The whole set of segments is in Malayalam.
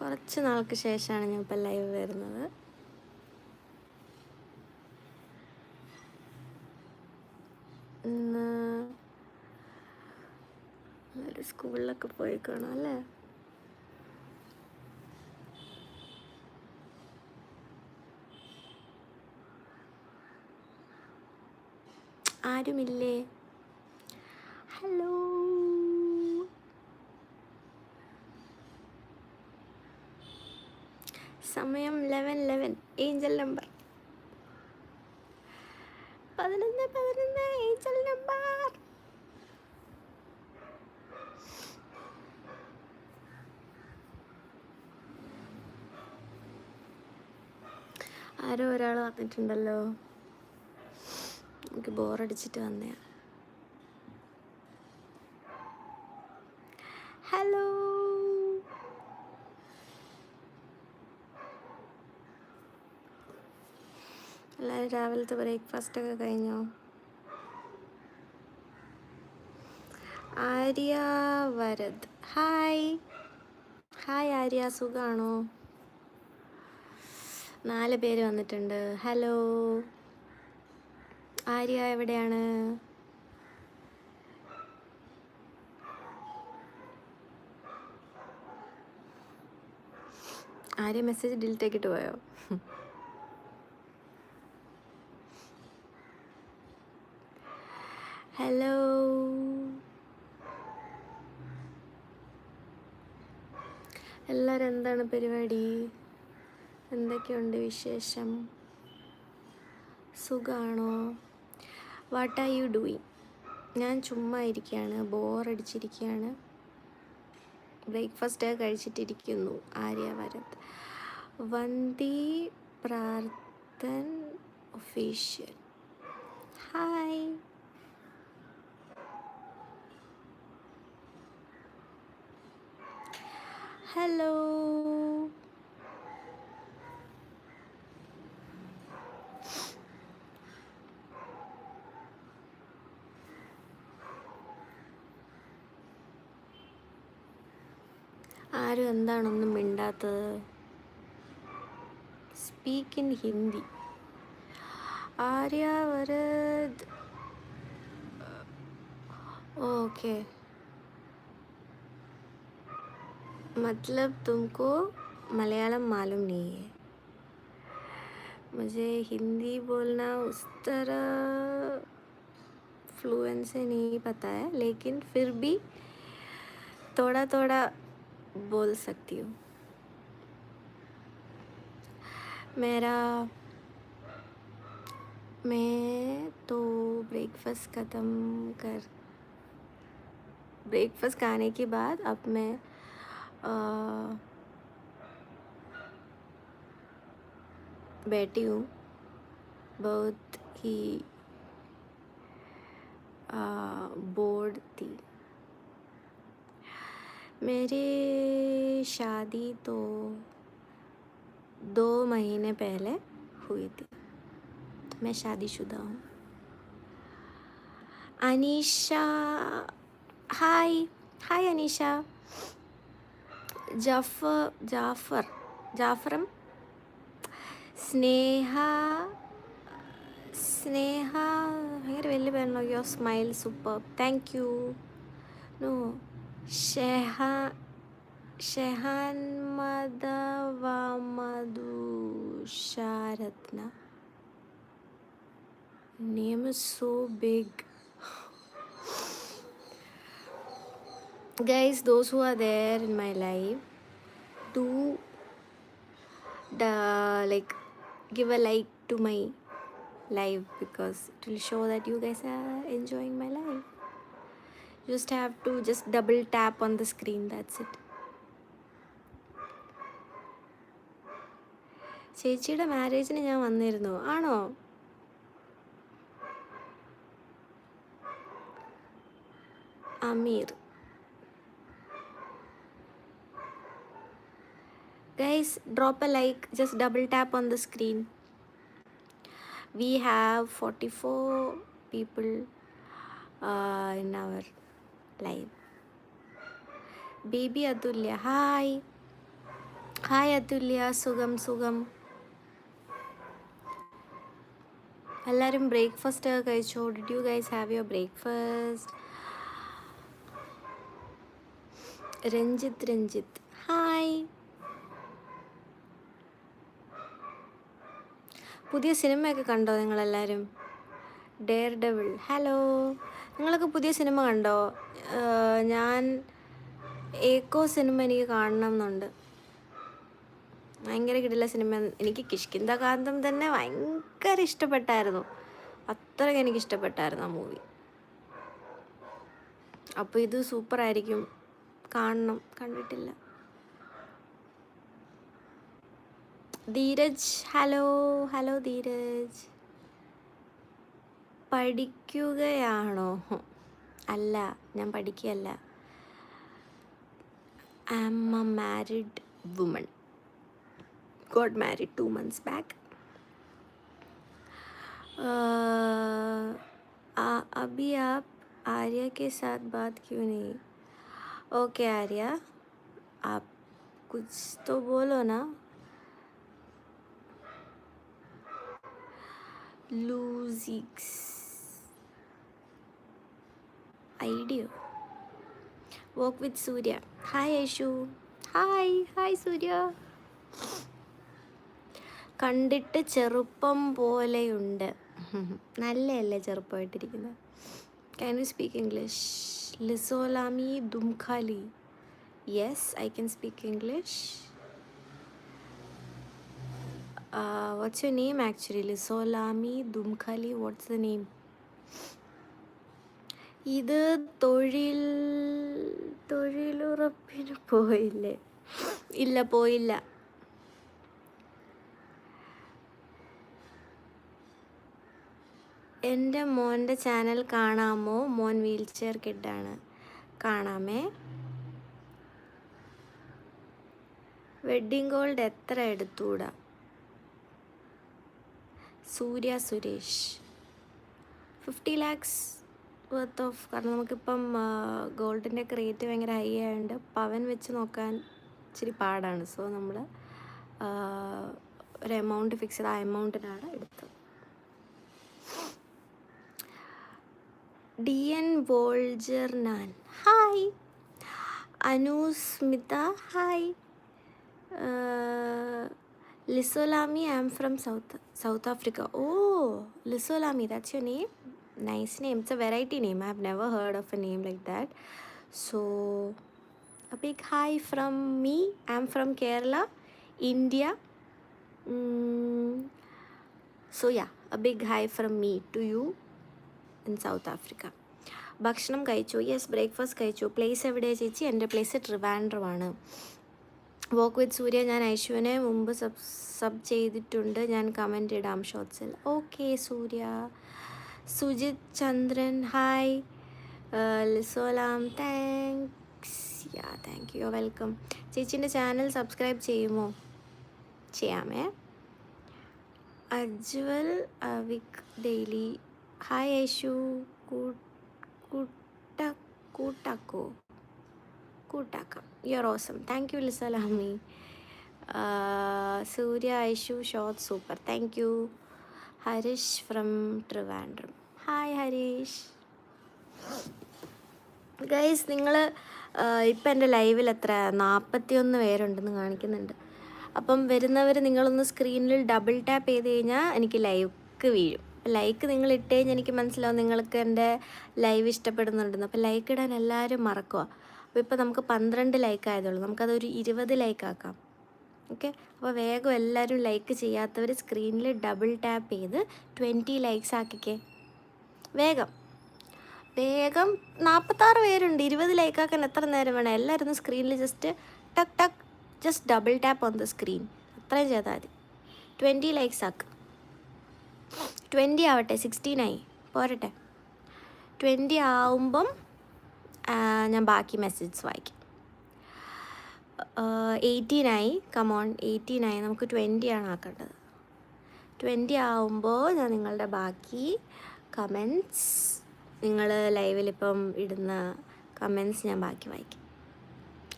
കുറച്ച് നാൾക്ക് ശേഷമാണ് ഞാൻ ഇപ്പം ലൈവ് വരുന്നത്. സ്കൂളിലൊക്കെ പോയി അല്ലേ? ആരുമില്ലേ ഹലോ സമയം ലെവൻ ലെവൻ ഏഞ്ചൽ നമ്പർ പതിനൊന്ന് പതിനൊന്ന്. ഏഞ്ചൽ നമ്പർ ആരോ ഒരാൾ വന്നിട്ടുണ്ടല്ലോ. എനിക്ക് ബോറടിച്ചിട്ട് വന്നയാ. ഹലോ എല്ലാവരും രാവിലത്തെ ബ്രേക്ക്ഫാസ്റ്റ് ഒക്കെ കഴിഞ്ഞോ? ആര്യ വരദ്. Hi hi Arya. സുഖാണോ? നാല് പേര് വന്നിട്ടുണ്ട്. ഹലോ ആര്യ എവിടെയാണ്? ആര്യ മെസ്സേജ് ഡിലീറ്റ് ആക്കിയിട്ട് പോയോ? ഹലോ എല്ലാവരും എന്താണ് പരിപാടി? എന്തൊക്കെയുണ്ട് വിശേഷം? സുഖാണോ? വാട്ട് ആർ യു ഡൂയിങ് ഞാൻ ചുമ്മാ ഇരിക്കുകയാണ് ബോറടിച്ചിരിക്കുകയാണ് ബ്രേക്ക്ഫാസ്റ്റ് കഴിച്ചിട്ടിരിക്കുന്നു ആര്യവരത് വന്ദി പ്രാർത്ഥൻ ഒഫീഷ്യൽ ഹായ് ഹലോ ആരും എന്താണൊന്നും മിണ്ടാത്തത്? Speak in Hindi Arya Varad. Okay मतलब तुमको मलयालम मालूम नहीं है। मुझे हिंदी बोलना उस तरह फ्लुएंट से नहीं पता है, लेकिन फिर भी थोड़ा थोड़ा बोल सकती हूँ। मेरा, मैं तो ब्रेकफास्ट ख़त्म कर ब्रेकफास्ट खाने के बाद अब मैं बैठी हूँ। बहुत ही बोर्ड थी। मेरी शादी तो दो महीने पहले हुई थी। मैं शादीशुदा हूँ। अनीशा, हाय हाय अनीशा। ജാഫർ ജാഫർ ജാഫറും സ്നേഹ സ്നേഹ ഭയങ്കര വലിയ പേരുണ്ടോ yo smile super thank you no ഷെഹ Shehan മദവമധു ശാരത്ന name is so big guys those who are there in my live do the like give a like to my live because it will show that you guys are enjoying my live you just have to just double tap on the screen that's it ചേച്ചിയുടെ മാരേജിന് ഞാൻ വന്നിരുന്നു ആണോ Ameer Guys drop a like just double tap on the screen we have 44 people uh, in our live baby Adulya, hi Hi Adulya, Sugam Sugam. എല്ലാവരും ബ്രേക്ക്ഫാസ്റ്റ് കഴിച്ചോ did you guys have your breakfast Ranjith Ranjith hi പുതിയ സിനിമയൊക്കെ കണ്ടോ നിങ്ങളെല്ലാവരും? ഡെയർ ഡെവിൾ ഹലോ നിങ്ങളൊക്കെ പുതിയ സിനിമ കണ്ടോ? ഞാൻ ഏക്കോ സിനിമ എനിക്ക് കാണണം എന്നുണ്ട് ഭയങ്കര കിടില സിനിമ എനിക്ക് കിഷ്കിന്ത കാന്തം തന്നെ ഭയങ്കര ഇഷ്ടപ്പെട്ടായിരുന്നു. അത്രയ്ക്ക് എനിക്ക് ഇഷ്ടപ്പെട്ടായിരുന്നു ആ മൂവി അപ്പോൾ ഇത് സൂപ്പറായിരിക്കും കാണണം. കണ്ടിട്ടില്ല. ധീരജ് ഹലോ ഹലോ ധീരജ് പഠിക്കുകയാണോ അല്ല ഞാൻ പഠിക്കുകയല്ല I am a married woman got married two months back. Uh, आ- अभी आप आर्या के साथ बात क्यों नहीं ओके आर्या आप कुछ तो बोलो ना ലൂസിക്സ്. ഐഡിയോ. Walk with Surya. Hi Aishu. Hi hi Surya. കണ്ടിട്ട് ചെറുപ്പം പോലെയുണ്ട്. നല്ലതല്ലേ ചെറുപ്പമായിട്ടിരിക്കുന്നത്? Can you speak English ലിസോലാമി ദുംഖാലി yes I can speak English what's your name actually സോലാമി ദുംഖാലി വാട്ട്സ് ദ നെയിം ഇത് തൊഴിൽ തൊഴിലുറപ്പിന് പോയില്ലേ? ഇല്ല പോയില്ല. എന്റെ മോന്റെ ചാനൽ കാണാമോ? മോൻ വീൽ ചെയർ കിഡാണ് കാണാമേ. വെഡിങ് ഗോൾഡ് എത്ര എടുത്തൂടാ? Surya Suresh. Fifty lakhs worth of കാരണം നമുക്കിപ്പം ഗോൾഡിന്റെ ഒക്കെ റേറ്റ് ഭയങ്കര ഹൈ ആയതുകൊണ്ട് പവൻ വെച്ച് നോക്കാൻ ഇച്ചിരി പാടാണ്. സോ നമ്മൾ ഒരു എമൗണ്ട് ഫിക്സ് ചെയ്ത് ആ എമൗണ്ടിനാണ് എടുത്തത്. ഡി എൻ വോൾജർ നാൻ ഹായ് അനുസ്മിത ഹായ് ലിസോലാമി I'm from South South Africa. Oh, Lisolami, that's your name? nice name. It's a variety name. I've never heard of a name like that. So, a big hi from me. I'm from Kerala, India. Mm, so, yeah, a big hi from me to you in South Africa. ഭക്ഷണം കഴിച്ചു യെസ് ബ്രേക്ക്ഫാസ്റ്റ് കഴിച്ചു പ്ലേസ് എവിടെയാണ് ചേച്ചി എന്റെ പ്ലേസ് ട്രിവാൻഡ്രമാണ് വോക്ക് വിത്ത് സൂര്യ ഞാൻ ഐശുവിനെ മുമ്പ് സബ് സബ് ചെയ്തിട്ടുണ്ട്. ഞാൻ കമന്റ് ഇടാം ഷോർട്സിൽ. Okay Surya. Sujith Chandran hi ലിസോലാം thanks ya thank you welcome ചേച്ചീന്റെ channel subscribe ചെയ്യുമോ? ചെയ്യാമേ. അജ്വൽ അവിക് ഡെയിലി. ഹായ് ഐഷു കൂട്ട കൂട്ടാക്കോ. കൂട്ടാക്കാം. You your awesome thank you ലിസലാമി Surya Aishu short super thank you Harish from Trivandrum hi Harish guys നിങ്ങൾ ഇപ്പം എന്റെ ലൈവിൽ എത്ര? നാൽപ്പത്തിയൊന്ന് പേരുണ്ടെന്ന് കാണിക്കുന്നുണ്ട്. അപ്പം വരുന്നവർ നിങ്ങളൊന്ന് സ്ക്രീനിൽ ഡബിൾ ടാപ്പ് ചെയ്ത് കഴിഞ്ഞാൽ എനിക്ക് ലൈക്ക് വീഴും. ലൈക്ക് നിങ്ങൾ ഇട്ട് കഴിഞ്ഞാൽ എനിക്ക് മനസ്സിലാവും നിങ്ങൾക്ക് എന്റെ ലൈവ് ഇഷ്ടപ്പെടുന്നുണ്ടെന്ന്. അപ്പോൾ ലൈക്ക് ഇടാൻ എല്ലാവരും മറക്കുക അപ്പോൾ ഇപ്പോൾ നമുക്ക് പന്ത്രണ്ട് ലൈക്ക് ആയതുള്ളൂ. നമുക്കതൊരു ഇരുപത് ലൈക്ക് ആക്കാം. ഓക്കെ അപ്പോൾ വേഗം എല്ലാവരും ലൈക്ക് ചെയ്യാത്തവർ സ്ക്രീനിൽ ഡബിൾ ടാപ്പ് ചെയ്ത് ട്വന്റി ലൈക്സ് ആക്കിക്കേ. വേഗം. വേഗം നാൽപ്പത്താറ് പേരുണ്ട്. ഇരുപത് ലൈക്കാക്കാൻ എത്ര നേരം വേണം? എല്ലാവരും സ്ക്രീനിൽ ജസ്റ്റ് ടക്ക് ടക്ക് just double tap on the screen അത്രയും ചെയ്താൽ മതി. ട്വന്റി ലൈക്സ് ആക്ക്. ട്വന്റി ആവട്ടെ സിക്സ്റ്റീനായി പോരട്ടെ. ട്വന്റി ആവുമ്പം ഞാൻ ബാക്കി മെസ്സേജ് വായിക്കും. എയ്റ്റീനായി കമോൺ എയ്റ്റീനായി നമുക്ക് ട്വന്റി ആണ് ആക്കേണ്ടത്. ട്വന്റി ആവുമ്പോൾ ഞാൻ നിങ്ങളുടെ ബാക്കി കമൻസ് നിങ്ങൾ ലൈവിലിപ്പം ഇടുന്ന കമൻസ് ഞാൻ ബാക്കി വായിക്കും.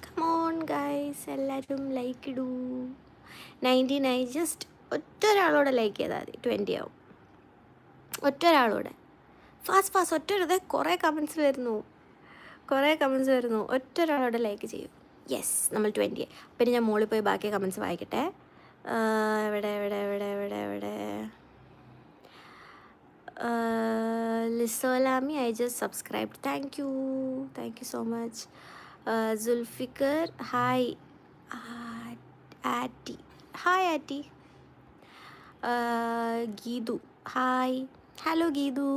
കമോൺ ഗൈസ് എല്ലാവരും ലൈക്ക് ഇടൂ. നയന്റി നൈൻ ജസ്റ്റ് ഒറ്റ ഒരാളോടെ ലൈക്ക് ചെയ്താൽ മതി ട്വന്റി ആവും. ഒറ്റ ഒരാളോടെ ഫാസ്റ്റ് ഫാസ്റ്റ് ഒറ്റ കുറേ കമൻസ് വരുന്നു. കുറേ കമൻസ് വരുന്നു. ഒറ്റ ഒരാളോട് ലൈക്ക് ചെയ്യും. യെസ് നമ്മൾ ട്വന്റി പിന്നെ ഞാൻ മുകളിൽ പോയി ബാക്കി കമൻസ് വായിക്കട്ടെ. എവിടെ എവിടെ എവിടെ എവിടെ എവിടെ? ലിസോലാമി I just subscribe thank you thank you so much Sulfikar hi Atti. Hi Atti. Geethu. Hi hello Geethu.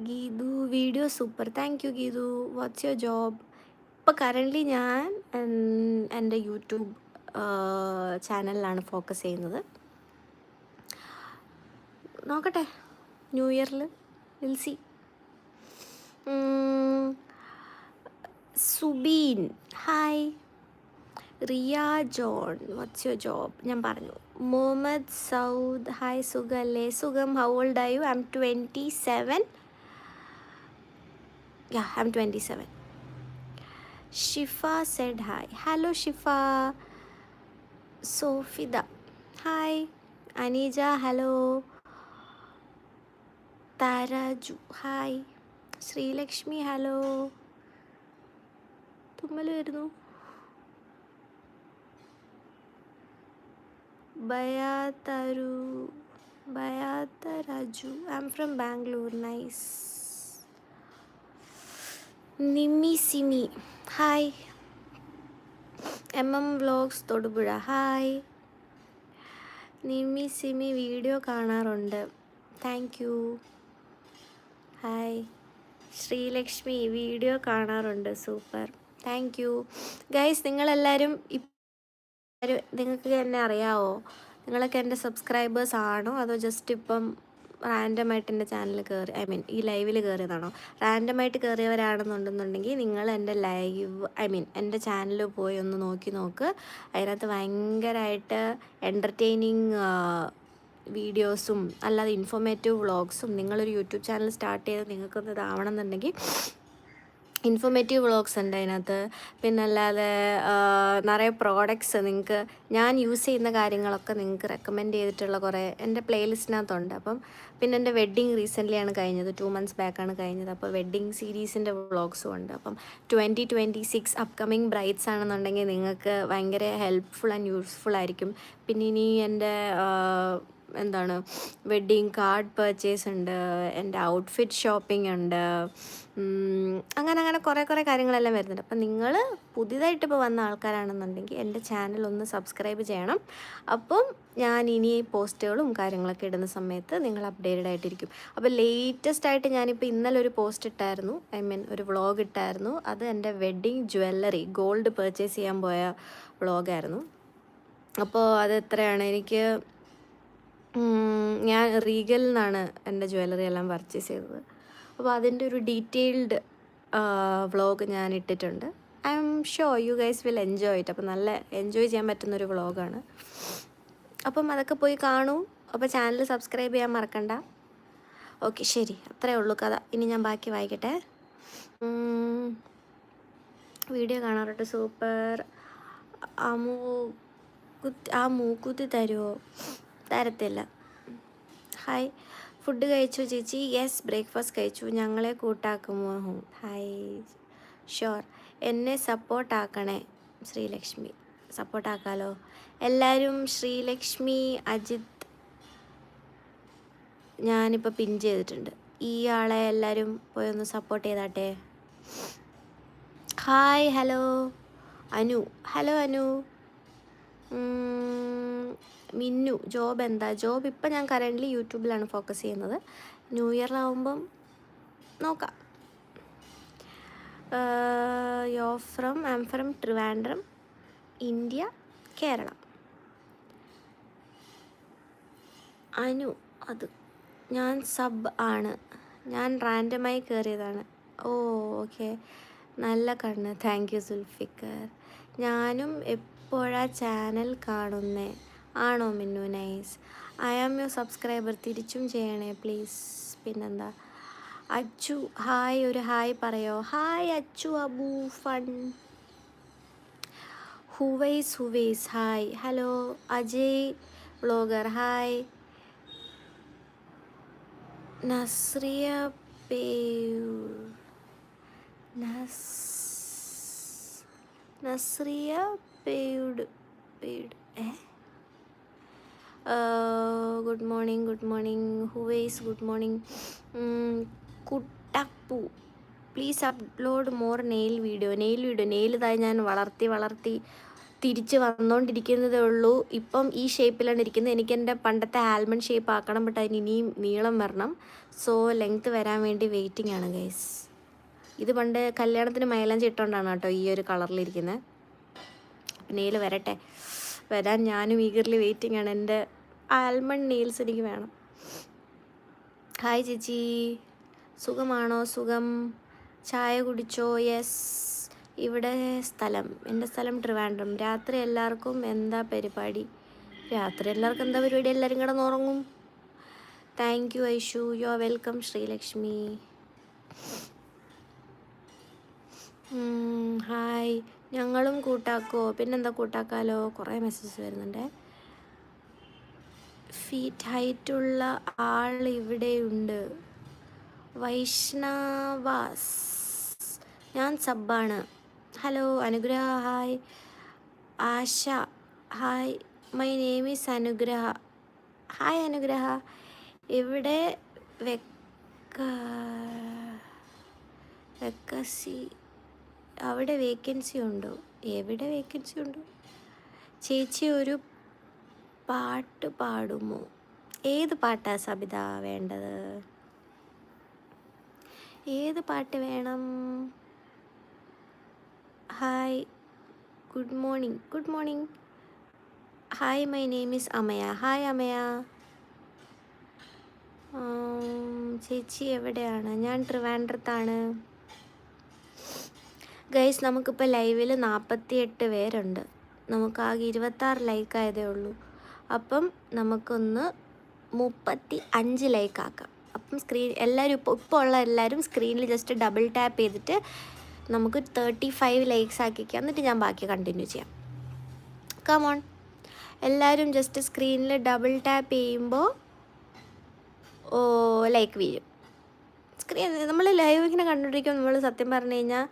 Geethu video super. Thank you Geethu. What's your job ഇപ്പോൾ കറന്റ്ലി ഞാൻ എൻ- എന്റെ യൂട്യൂബ് ചാനലിലാണ് ഫോക്കസ് ചെയ്യുന്നത്. നോക്കട്ടെ ന്യൂ ഇയറിൽ will see Subin. Hi Riya John. What's your job ഞാൻ പറഞ്ഞു. മുഹമ്മദ് സൗദ്. ഹായ് സുഖല്ലേ സുഖം. How old are you I'm twenty seven yeah I am twenty seven Shifa Z hi hello Shifa Sofida hi Aneeja hello താരാജു hi Sreelakshmi hello തുമ്മൽ വരുന്നു ബയാതരു ബയാത്ത Raju I am from Bangalore nice Nimmi Simi hi. M M vlogs Thodupuzha. Hi. Nimmi Simi video കാണാറുണ്ട്. Thank you. Hi. Sreelakshmi video കാണാറുണ്ട്. സൂപ്പർ. Thank you. ഗൈസ് നിങ്ങളെല്ലാവരും നിങ്ങൾക്ക് എന്നെ അറിയാവോ? നിങ്ങളൊക്കെ എന്റെ സബ്സ്ക്രൈബേഴ്സ് ആണോ? അതോ ജസ്റ്റ് ഇപ്പം റാൻഡമായിട്ട് എന്റെ ചാനൽ കയറി ഐ മീൻ ഈ ലൈവിൽ കയറിയതാണോ? റാൻഡമായിട്ട് കയറിയവരാണെന്നുണ്ടെന്നുണ്ടെങ്കിൽ നിങ്ങൾ എന്റെ ലൈവ് ഐ മീൻ എന്റെ ചാനൽ പോയി ഒന്ന് നോക്കി നോക്ക്. അതിനകത്ത് ഭയങ്കരമായിട്ട് എന്റർടൈനിങ് വീഡിയോസും അല്ലാതെ ഇൻഫോർമേറ്റീവ് വ്ളോഗ്സും നിങ്ങളൊരു യൂട്യൂബ് ചാനൽ സ്റ്റാർട്ട് ചെയ്ത് നിങ്ങൾക്കൊന്ന് ഇതാവണം എന്നുണ്ടെങ്കിൽ ഇൻഫോർമേറ്റീവ് വ്ളോഗ്സ് ഉണ്ട് അതിനകത്ത്. പിന്നെ അല്ലാതെ നിറയെ പ്രോഡക്ട്സ് നിങ്ങൾക്ക് ഞാൻ യൂസ് ചെയ്യുന്ന കാര്യങ്ങളൊക്കെ നിങ്ങൾക്ക് റെക്കമെൻഡ് ചെയ്തിട്ടുള്ള കുറേ എന്റെ പ്ലേലിസ്റ്റിനകത്തുണ്ട് അപ്പം പിന്നെ എന്റെ വെഡ്ഡിങ് റീസെന്റ്ലി ആണ് കഴിഞ്ഞത്. ടു മന്ത്സ് ബാക്കാണ് കഴിഞ്ഞത്. അപ്പോൾ വെഡ്ഡിങ് സീരീസിന്റെ വ്ളോഗ്സും ഉണ്ട്. അപ്പം twenty twenty six upcoming brights ആണെന്നുണ്ടെങ്കിൽ നിങ്ങൾക്ക് ഭയങ്കര ഹെൽപ്ഫുൾ ആൻഡ് യൂസ്ഫുൾ ആയിരിക്കും. പിന്നെ ഇനി എന്റെ എന്താണ് വെഡ്ഡിങ് കാർഡ് പർച്ചേസ് ഉണ്ട് എന്റെ ഔട്ട്ഫിറ്റ് ഷോപ്പിംഗ് ഉണ്ട് അങ്ങനെ അങ്ങനെ കുറേ കുറേ കാര്യങ്ങളെല്ലാം വരുന്നുണ്ട്. അപ്പം നിങ്ങൾ പുതിയതായിട്ട് ഇപ്പോൾ വന്ന ആൾക്കാരാണെന്നുണ്ടെങ്കിൽ എന്റെ ചാനൽ ഒന്ന് സബ്സ്ക്രൈബ് ചെയ്യണം. അപ്പം ഞാൻ ഇനി പോസ്റ്റുകളും കാര്യങ്ങളൊക്കെ ഇടുന്ന സമയത്ത് നിങ്ങൾ അപ്ഡേറ്റഡ് ആയിട്ടിരിക്കും. അപ്പോൾ ലേറ്റസ്റ്റ് ആയിട്ട് ഞാനിപ്പോൾ ഇന്നലെ ഒരു പോസ്റ്റ് ഇട്ടായിരുന്നു. ഐ മീൻ ഒരു വ്ളോഗ് ഇട്ടായിരുന്നു. അത് എന്റെ വെഡ്ഡിങ് ജ്വല്ലറി ഗോൾഡ് പർച്ചേസ് ചെയ്യാൻ പോയ വ്ളോഗായിരുന്നു അപ്പോൾ അത് എത്രയാണ്? എനിക്ക് ഞാൻ റീഗലിൽ നിന്നാണ് എന്റെ ജ്വല്ലറി എല്ലാം പർച്ചേസ് ചെയ്തത്. അപ്പോൾ അതിന്റെ ഒരു ഡീറ്റെയിൽഡ് വ്ളോഗ് ഞാൻ ഇട്ടിട്ടുണ്ട്. I'm sure you guys will enjoy it അപ്പോൾ നല്ല എൻജോയ് ചെയ്യാൻ പറ്റുന്നൊരു വ്ളോഗാണ് അപ്പം അതൊക്കെ പോയി കാണൂ. അപ്പോൾ ചാനൽ സബ്സ്ക്രൈബ് ചെയ്യാൻ മറക്കണ്ട. ഓക്കെ ശരി. അത്രേ ഉള്ളൂ കഥ. ഇനി ഞാൻ ബാക്കി വായിക്കട്ടെ. വീഡിയോ കാണാറുണ്ട്. സൂപ്പർ ആ മൂ കുത്തി ആ മൂക്കുത്തി തരുമോ തരത്തില്ല. ഹായ് ഫുഡ് കഴിച്ചു ചേച്ചി? യെസ് ബ്രേക്ക്ഫാസ്റ്റ് കഴിച്ചു. ഞങ്ങളെ കൂട്ടാക്കുമോ? ഹായ് ഷുവർ എന്നെ സപ്പോർട്ടാക്കണേ ശ്രീലക്ഷ്മി. സപ്പോർട്ടാക്കാലോ എല്ലാവരും ശ്രീലക്ഷ്മി അജിത് ഞാനിപ്പോൾ പിൻ ചെയ്തിട്ടുണ്ട്. ഈ ആളെ എല്ലാവരും പോയി ഒന്ന് support ചെയ്താട്ടെ? Hi hello Anu. Hello Anu. Minnu job എന്താ? ജോബ് ഇപ്പം ഞാൻ കറന്റ്ലി യൂട്യൂബിലാണ് ഫോക്കസ് ചെയ്യുന്നത്. ന്യൂ ഇയറിലാവുമ്പം നോക്കാം. Yo from am from Trivandrum India Kerala. Anu അത് ഞാൻ സബ് ആണ്. ഞാൻ റാൻഡമായി കയറിയതാണ് ഓ ഓക്കെ നല്ല കണ്ണ്. താങ്ക് യു സുൽഫിക്കർ ഞാനും എപ്പോഴാ ചാനൽ കാണുന്നേ? ആണോ Minnu? Nice. I am you subscriber. തിരിച്ചും ചെയ്യണേ പ്ലീസ്. പിന്നെന്താ? അച്ചു ഹായ്. ഒരു ഹായ് പറയോ? Hi Achu Abu fun. Huwais Huwais. Hi. Hello Ajay vlogger. Hi. Nazriya പേ നസ് നസ്രിയ പേയുഡ് പേയുഡ് ഏ? Good morning good morning ഹുവേസ് good morning Kuttappu. Please upload more nail video nail video nail ഇതായി ഞാൻ വളർത്തി വളർത്തി തിരിച്ച് വന്നുകൊണ്ടിരിക്കുന്നതേ ഉള്ളൂ. ഇപ്പം ഈ ഷേപ്പിലാണ് ഇരിക്കുന്നത്. എനിക്ക് എന്റെ പണ്ടത്തെ ആൽമണ്ട് ഷേപ്പ് ആക്കണം ബട്ട് അതിന് ഇനിയും നീളം വരണം. സോ ലെങ്ത് വരാൻ വേണ്ടി വെയിറ്റിംഗ് ആണ് ഗൈസ് ഇത് പണ്ട് കല്യാണത്തിന് മൈലാഞ്ചി ഇട്ടുകൊണ്ടാണ് കേട്ടോ ഈ ഒരു കളറിലിരിക്കുന്നത് അപ്പം നെയിൽ വരട്ടെ. വരാൻ ഞാനും ഈഗർലി വെയിറ്റിംഗ് ആണ്. എന്റെ ആൽമണ്ട് നെയിൽസ് എനിക്ക് വേണം. ഹായ് ചേച്ചി. സുഖമാണോ? സുഖം. ചായ കുടിച്ചോ? യെസ്. ഇവിടെ സ്ഥലം. എന്റെ സ്ഥലം ട്രിവാൻഡ്രം. രാത്രി എല്ലാവർക്കും എന്താ പരിപാടി? രാത്രി എല്ലാവർക്കും എന്താ പരിപാടി? എല്ലാവരും കിടന്നുറങ്ങും. Thank you Aishu. You are welcome Sreelakshmi. Hi. ഞങ്ങളും കൂട്ടാക്കോ പിന്നെന്താ കൂട്ടാക്കാലോ? കുറേ മെസ്സേജ് വരുന്നുണ്ട്. ഫീറ്റ് ഹൈറ്റുള്ള ആൾ ഇവിടെയുണ്ട് വൈഷ്ണവാസ്. ഞാൻ സബ്ബാണ്. Hello Anugraha. Hi. Asha. Hi. My name is Anugraha. Hi Anugraha. ഇവിടെ വെക്ക വെക്കസി അവിടെ വേക്കൻസി ഉണ്ടോ? എവിടെ വേക്കൻസി ഉണ്ടോ? ചേച്ചി ഒരു പാട്ട് പാടുമോ? ഏത് പാട്ടാ സബിത വേണ്ടത്? ഏത് പാട്ട് വേണം? Hi good morning good morning hi my name is Amaya hi Amaya ചേച്ചി എവിടെയാണ്? ഞാൻ ട്രിവാൻഡ്രത്താണ്. ഗൈസ് നമുക്കിപ്പോൾ ലൈവിൽ നാൽപ്പത്തി എട്ട് പേരുണ്ട്. നമുക്ക് ആകെ ഇരുപത്താറ് ലൈക്ക് ആയതേ ഉള്ളൂ. അപ്പം നമുക്കൊന്ന് മുപ്പത്തി അഞ്ച് ലൈക്ക് ആക്കാം അപ്പം സ്ക്രീൻ എല്ലാവരും ഇപ്പോൾ ഇപ്പോൾ ഉള്ള എല്ലാവരും സ്ക്രീനിൽ ജസ്റ്റ് ഡബിൾ ടാപ്പ് ചെയ്തിട്ട് നമുക്ക് തേർട്ടി ഫൈവ് ലൈക്സ് ആക്കിക്കാം. എന്നിട്ട് ഞാൻ ബാക്കി കണ്ടിന്യൂ ചെയ്യാം. കമോൺ എല്ലാവരും ജസ്റ്റ് സ്ക്രീനിൽ ഡബിൾ ടാപ്പ് ചെയ്യുമ്പോൾ ഓ ലൈക്ക് വീഴും. സ്ക്രീൻ നമ്മൾ ലൈവ് ഇങ്ങനെ കണ്ടുകൊണ്ടിരിക്കുമ്പോൾ നമ്മൾ സത്യം പറഞ്ഞു കഴിഞ്ഞാൽ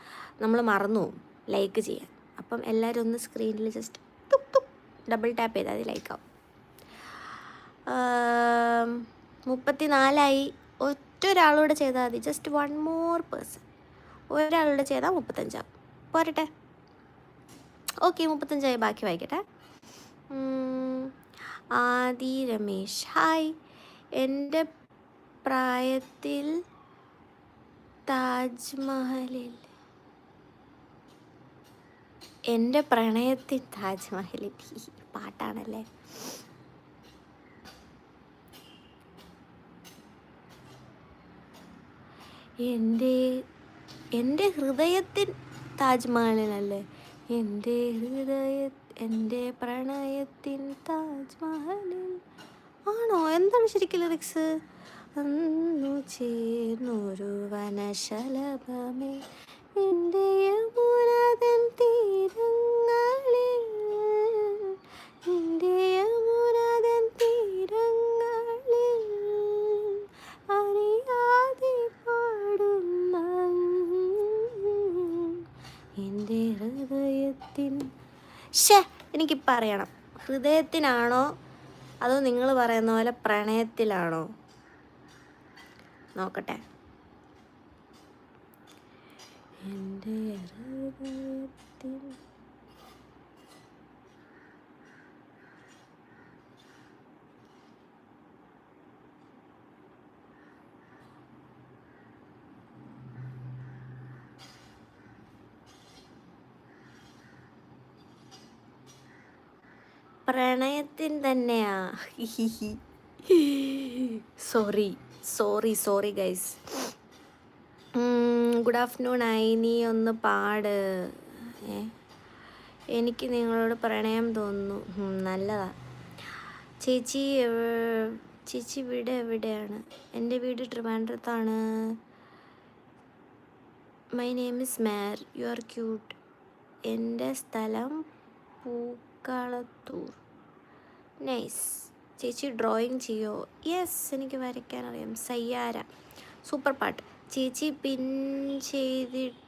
നമ്മൾ മറന്നു ലൈക്ക് ചെയ്യാൻ. അപ്പം എല്ലാവരും ഒന്ന് സ്ക്രീനിൽ ജസ്റ്റ് തുപ്പ് ഡബിൾ ടാപ്പ് ചെയ്താൽ അത് ലൈക്കാവും മുപ്പത്തി നാലായി ഒറ്റ ഒരാളോട് ചെയ്താൽ മതി. ജസ്റ്റ് വൺ മോർ പേഴ്സൺ ഒരാളോട് ചെയ്താൽ മുപ്പത്തഞ്ചാവും. പോരട്ടെ. ഓക്കെ മുപ്പത്തഞ്ചായി. ബാക്കി വായിക്കട്ടെ. ആദി രമേശ്. ഹായ് എന്റെ പ്രായത്തിൽ താജ്മഹലിൽ. എന്റെ പ്രണയത്തിൽ താജ്മഹലിൽ. പാട്ടാണല്ലേ? എന്റെ എന്റെ ഹൃദയത്തിൻ താജ്മഹലിനല്ലേ എന്റെ ഹൃദയ എന്റെ പ്രണയത്തിൻ താജ്മഹലിൽ ആണോ? എന്താണ് ശരിക്കും ലിറിക്സ് അന്നു ചേർന്നൊരു വനശലഭമേ എന്റെ യമുനതൻ തീരങ്ങളിൽ എന്റെ യമുനതൻ ഹൃദയത്തിൻ ഷേ എനിക്ക് പറയണം. ഹൃദയത്തിനാണോ അതോ നിങ്ങൾ പറയുന്ന പോലെ പ്രണയത്തിലാണോ? നോക്കട്ടെ. എന്റെ ഹൃദയത്തിൽ പ്രണയത്തിൻ തന്നെയാ. Sorry sorry sorry guys good afternoon ആയി. നീ ഒന്ന് പാട്. എനിക്ക് നിങ്ങളോട് പ്രണയം തോന്നുന്നു. നല്ലതാ. ചേച്ചി ചേച്ചി വീട് എവിടെയാണ്? എന്റെ വീട് ട്രിവാൻഡ്രത്താണ്. മൈ നെയിം ഇസ് മാർ യു ആർ ക്യൂട്ട് എന്റെ സ്ഥലം പൂക്കളത്തൂർ. നൈസ് ചേച്ചി ഡ്രോയിങ് ചെയ്യോ? യെസ് എനിക്ക് വരയ്ക്കാൻ അറിയാം സയ്യാര. സൂപ്പർ പാട്ട് ചേച്ചി പിൻ ചെയ്തിട്ട്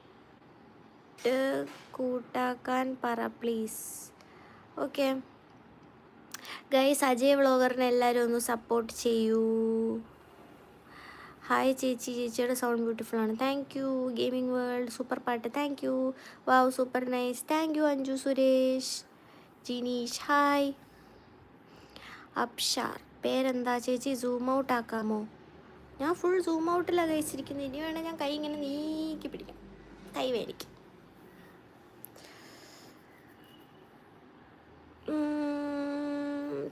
കൂട്ടാക്കാൻ പറ പ്ലീസ് ഓക്കെ ഗൈസ് അജയ് വ്ളോഗറിനെ എല്ലാവരും ഒന്ന് സപ്പോർട്ട് ചെയ്യൂ. ഹായ് ചേച്ചി. ചേച്ചിയുടെ സൗണ്ട് ബ്യൂട്ടിഫുൾ ആണ്. Thank you gaming world super പാട്ട് thank you wow super nice thank you Anju Suresh Jineesh hi അപ്ഷാർ പേരെന്താ ചേച്ചി? സൂം ഔട്ട് ആക്കാമോ? ഞാൻ ഫുൾ സൂം ഔട്ടിലാണ് കഴിച്ചിരിക്കുന്നത്. ഇനി വേണേൽ ഞാൻ കൈ ഇങ്ങനെ നീക്കി പിടിക്കാം. കൈ വേനിക്കും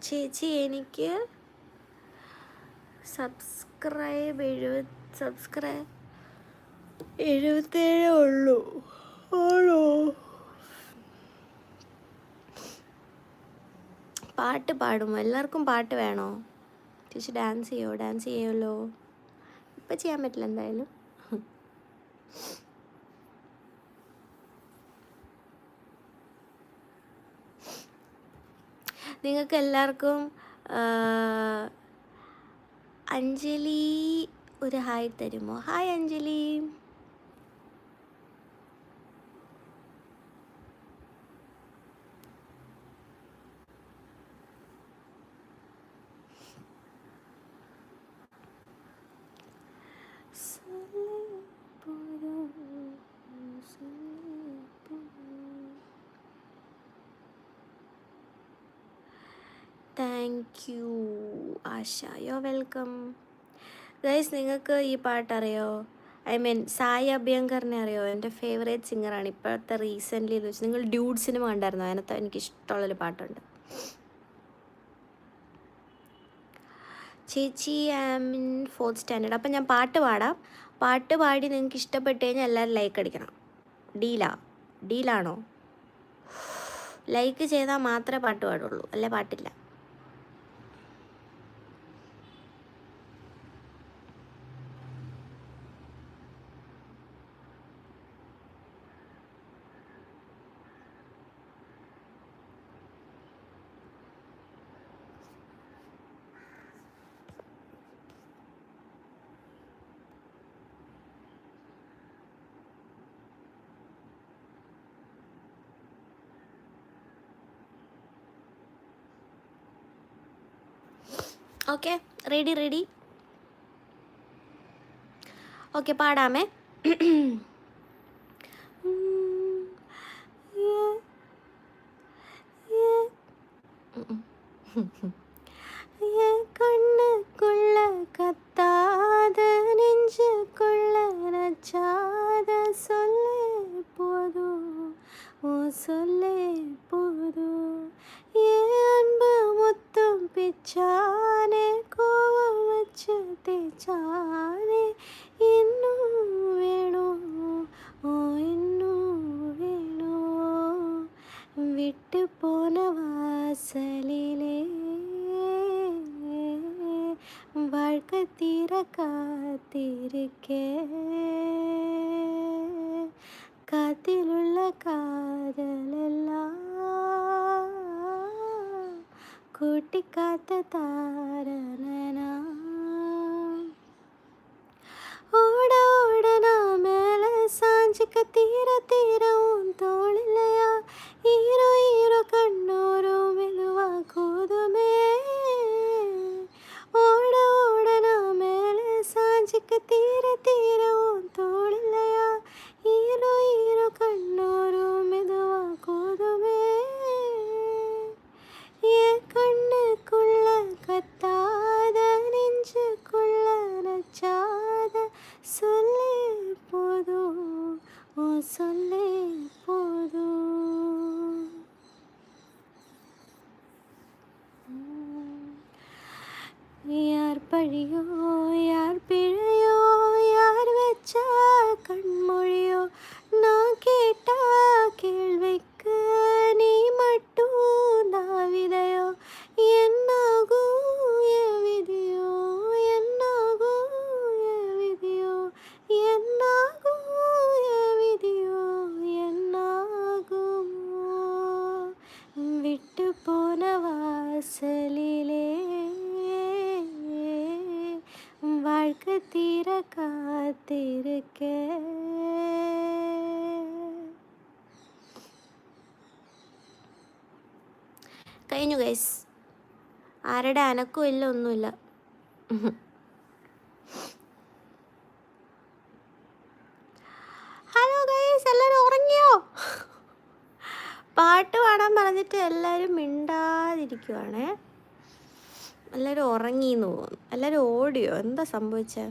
ചേച്ചി എനിക്ക് സബ്സ്ക്രൈബ് എഴുപത് സബ്സ്ക്രൈബ് എഴുപത്തേഴേ ഉള്ളൂ. ആണോ? പാട്ട് പാടുമോ? എല്ലാവർക്കും പാട്ട് വേണോ? ചേച്ചി ഡാൻസ് ചെയ്യോ? ഡാൻസ് ചെയ്യുമല്ലോ ഇപ്പം ചെയ്യാൻ പറ്റില്ല എന്തായാലും. നിങ്ങൾക്ക് എല്ലാവർക്കും അഞ്ജലി ഒരു ഹായ് തരുമോ? Hi Anjali thank you Asha you welcome. Guys നിങ്ങൾക്ക് ഈ പാട്ടറിയോ? ഐ മീൻ സായി അഭ്യങ്കറിനെ അറിയോ? എന്റെ ഫേവറേറ്റ് സിംഗറാണ്. ഇപ്പോഴത്തെ റീസെന്റ്ലി എന്ന് വെച്ചാൽ നിങ്ങൾ ഡ്യൂഡ് സിനിമ കണ്ടായിരുന്നു? അതിനകത്ത് എനിക്ക് ഇഷ്ടമുള്ളൊരു പാട്ടുണ്ട്. ചേച്ചി ഐ മീൻ ഫോർത്ത് സ്റ്റാൻഡേർഡ്. അപ്പം ഞാൻ പാട്ട് പാടാം. പാട്ട് പാടി നിങ്ങൾക്ക് ഇഷ്ടപ്പെട്ട് കഴിഞ്ഞാൽ എല്ലാവരും ലൈക്ക് അടിക്കണം. ഡീലാ. ഡീലാണോ? ലൈക്ക് ചെയ്താൽ മാത്രമേ പാട്ട് പാടുള്ളൂ. അല്ലെ പാട്ടില്ല? ഓക്കെ റെഡി റെഡി ഓക്കെ പാടാമേ Mm-mm. താരനനാ യാർ പഴിയോ യാർ പിഴയോ യാർ വെച്ച കൺമൊഴിയോ അനക്കും ഇല്ല ഒന്നുമില്ല. ഹലോ ഗൈസ് എല്ലാവരും ഉറങ്ങിയോ? പാട്ട് പാടാൻ പറഞ്ഞിട്ട് എല്ലാവരും മിണ്ടാതിരിക്കുവാണേ. എല്ലാവരും ഉറങ്ങിന്ന് തോന്നുന്നു. എല്ലാവരും ഓടിയോ? എന്താ സംഭവിച്ചേ?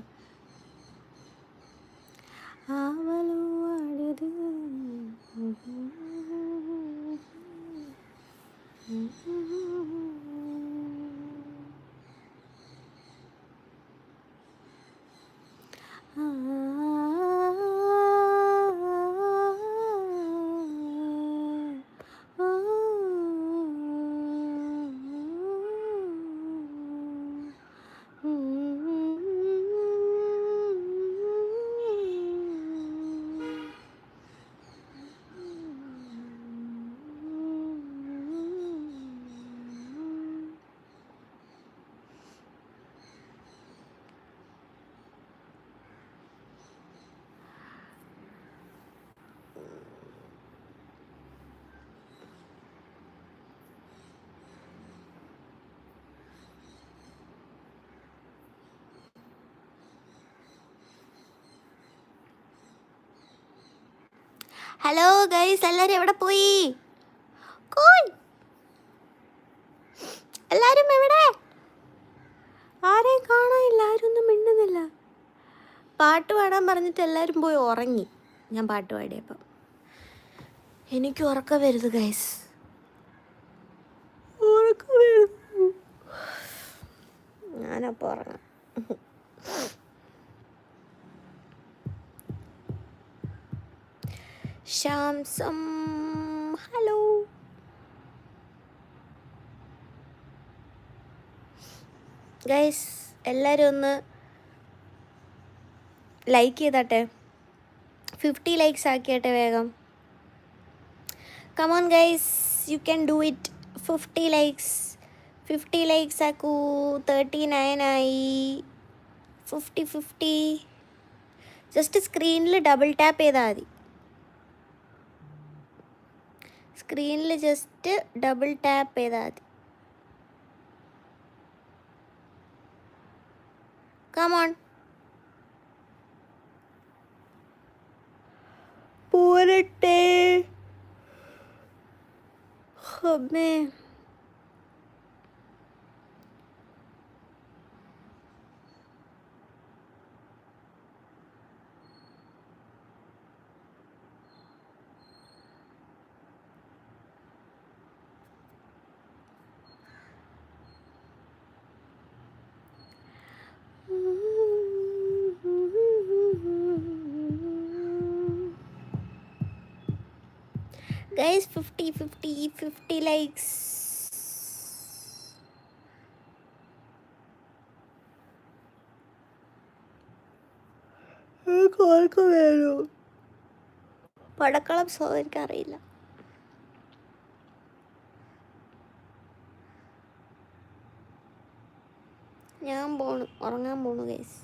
ഹലോ ഗൈസ് എല്ലാരും എവിടെ പോയി? എല്ലാരും എവിടെ? ആരെയും കാണാനില്ല എല്ലാരും ഒന്നും മിണ്ടുന്നില്ല. പാട്ട് പാടാൻ പറഞ്ഞിട്ട് എല്ലാരും പോയി ഉറങ്ങി. ഞാൻ പാട്ട് പാടിയപ്പം. എനിക്ക് ഉറക്കം വരുത് ഗൈസ് ഉറക്കം വരുന്നു. ഞാനപ്പോൾ ഉറങ്ങാം. ശാംസം ഹലോ ഗൈസ് എല്ലാവരും ഒന്ന് ലൈക്ക് ചെയ്താട്ടെ. ഫിഫ്റ്റി ലൈക്സ് ആക്കിയാട്ടെ വേഗം. Come on guys you can do it fifty likes fifty likes ആക്കൂ. Thirty nine ആയി ഫിഫ്റ്റി ഫിഫ്റ്റി ജസ്റ്റ് സ്ക്രീനിൽ ഡബിൾ ടാപ്പ് ചെയ്താൽ മതി. സ്ക്രീനിൽ ജസ്റ്റ് ഡബിൾ ടാപ്പ് ചെയ്താൽ മതി. കമോൺ പോരട്ടെ. അമ്മേ guys 50 50 50 ലൈക്സ് ആർക്കും വേണോ? പടക്കളം സോ എനിക്കറിയില്ല ഞാൻ പോണു ഉറങ്ങാൻ പോണു ഗൈസ്